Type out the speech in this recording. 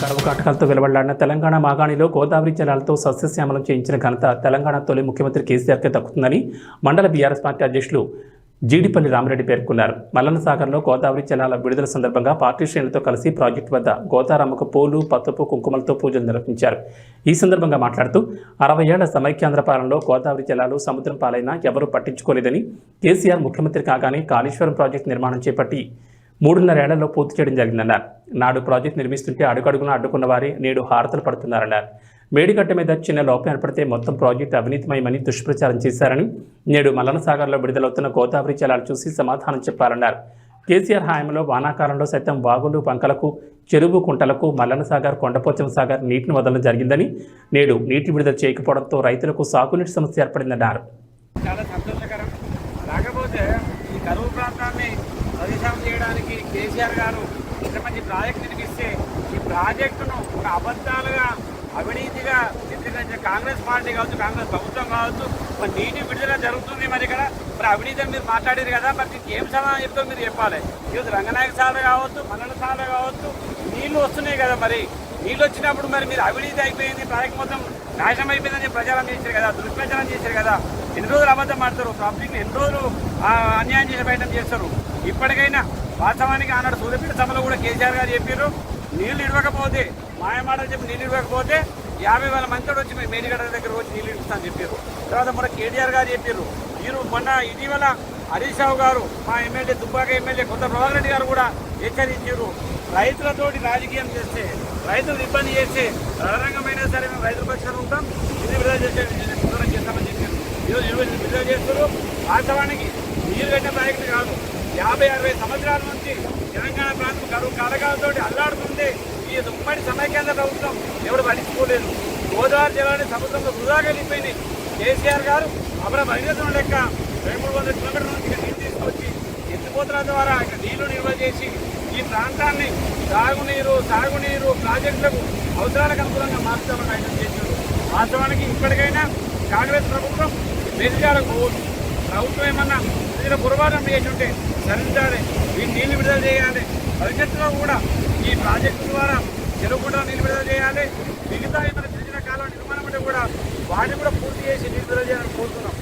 కరువు కాటకాలతో వెలువడ్డాడిన తెలంగాణ మాగాణిలో గోదావరి జలాలతో సస్యశ్యామలం చేయించిన ఘనత తెలంగాణ తొలి ముఖ్యమంత్రి కేసీఆర్కే దక్కుతుందని మండల బీఆర్ఎస్ పార్టీ అధ్యక్షులు జీడిపల్లి రామిరెడ్డి పేర్కొన్నారు. మల్లన్న సాగర్లో గోదావరి జలాల విడుదల సందర్భంగా పార్టీ శ్రేణులతో కలిసి ప్రాజెక్టు వద్ద గోదారమ్మకు పూలు పసుపు కుంకుమలతో పూజలు నిర్వహించారు. ఈ సందర్భంగా మాట్లాడుతూ అరవై ఏళ్ళ సమైక్యాంధ్ర పాలనలో గోదావరి జలాలు సముద్రం పాలైనా ఎవరూ పట్టించుకోలేదని కేసీఆర్ ముఖ్యమంత్రి కాగానే కాళేశ్వరం ప్రాజెక్టు నిర్మాణం చేపట్టి మూడున్నర ఏళ్ళలో పూర్తి చేయడం జరిగిందన్నారు. నాడు ప్రాజెక్టు నిర్మిస్తుంటే అడుగడుగున అడ్డుకున్న వారే నేడు హారతలు పడుతున్నారన్నారు. మేడిగడ్డ మీద చిన్న లోపం ఏర్పడితే మొత్తం ప్రాజెక్టు అవినీతిమయమని దుష్ప్రచారం చేశారని నేడు మలనసాగర్లో విడుదలవుతున్న గోదావరి జలాలు చూసి సమాధానం చెప్పారన్నారు కేసీఆర్ హయాంలో వానాకాలంలో సైతం వాగులు పంకలకు చెరువు కుంటలకు మల్లనసాగర్ కొండపోచం సాగర్ నీటిని వదలడం జరిగిందని నేడు నీటి విడుదల చేయకపోవడంతో రైతులకు సాగునీటి సమస్య ఏర్పడిందన్నారు. చాలా సంతోషకరం. కాకపోతే ఈ కరువు ప్రాంతాన్ని ప్రదేశం చేయడానికి కేసీఆర్ గారు ఇంత మంచి ప్రాజెక్ట్ నిర్మిస్తే ఈ ప్రాజెక్టును ఒక అబద్ధాలుగా అవినీతిగా ఎందుకంటే కాంగ్రెస్ పార్టీ కావచ్చు కాంగ్రెస్ ప్రభుత్వం కావచ్చు మరి నీటి విడుదల జరుగుతుంది మరి ఇక్కడ. మరి అవినీతిని మీరు మాట్లాడారు కదా మరి దీనికి ఏం సమాధానం చెప్తారు మీరు చెప్పాలి? ఈరోజు రంగనాయక సాల కావచ్చు మల్లన సాల కావచ్చు నీళ్ళు వస్తున్నాయి కదా మరి. నీళ్ళు వచ్చినప్పుడు మరి మీరు అవినీతి అయిపోయింది ప్రాజెక్ట్ మొత్తం నాశనం అయిపోయిందని ప్రచారం చేశారు కదా దుష్ప్రచారం చేశారు కదా. ఎన్ని రోజులు అబద్ధం ఆడతారు? పబ్లిక్ ఎన్ని రోజులు అన్యాయం చేసే ప్రయత్నం చేస్తారు? ఇప్పటికైనా వాస్తవానికి ఆనాడు సూర్యపేట సభలో కూడా కేసీఆర్ గారు చెప్పారు నీళ్ళు ఇవ్వకపోతే మాయమాటలు చెప్పి నీళ్ళు ఇవ్వకపోతే యాభై వేల మంది వచ్చి మేము మేడిగడ్డ దగ్గర వచ్చి నీళ్ళు ఇస్తామని చెప్పారు తర్వాత మన కేటీఆర్ గారు చెప్పారు మీరు మొన్న ఇటీవల హరీష్ రావు గారు మా ఎమ్మెల్యే దుబ్బాక ఎమ్మెల్యే కొత్త ప్రభాకర్ రెడ్డి గారు కూడా హెచ్చరించారు రైతులతోటి రాజకీయం చేస్తే రైతులు ఇబ్బంది చేస్తే రణరంగమైనా సరే మేము రైతుల పక్షాలు ఉంటాం ఇది విడుదల చేసే చేస్తామని చెప్పారు ఈరోజు విడుదల చేస్తారు వాస్తవానికి నీరు కట్టిన ప్రాజెక్టు కాదు. యాభై అరవై సంవత్సరాల నుంచి తెలంగాణ ప్రాంతం కరువు కలగాలతో అల్లాడుతుంది. ఈ ఉమ్మడి సమైక్యాంధ్ర ప్రభుత్వం ఎవరు భరించుకోలేదు గోదావరి జిల్లాని సముద్రంలో వృధా వెళ్ళిపోయింది కేసీఆర్ గారు అమర భగీరథం లెక్క రెండు మూడు వందల కిలోమీటర్ల నుంచి ఇక్కడ నీళ్ళు తీసుకొచ్చి ఎత్తిపోతల ద్వారా ఇక్కడ నీళ్ళు నిల్వ చేసి ఈ ప్రాంతాన్ని సాగునీరు సాగునీరు ప్రాజెక్టులకు అవసరాలకు అనుకూలంగా మార్చామని ఆయన చేశారు. వాస్తవానికి ఇప్పటికైనా కాంగ్రెస్ ప్రభుత్వం మెరిజాలకు పోవచ్చు. ప్రభుత్వం ఏమన్నా ఏదైనా పొరపాటు చేసి ఉంటే సరించాలి ఈ నీళ్ళు విడుదల చేయాలి. భవిష్యత్తులో కూడా ఈ ప్రాజెక్టు ద్వారా చెరువు కూడా నీళ్ళు విడుదల చేయాలి. మిగతా ఏమైనా చిన్న చిన్న కాలం నిర్మాణం కూడా వాటిని కూడా పూర్తి చేసి నీళ్ళు విడుదల చేయాలని కోరుతున్నాం.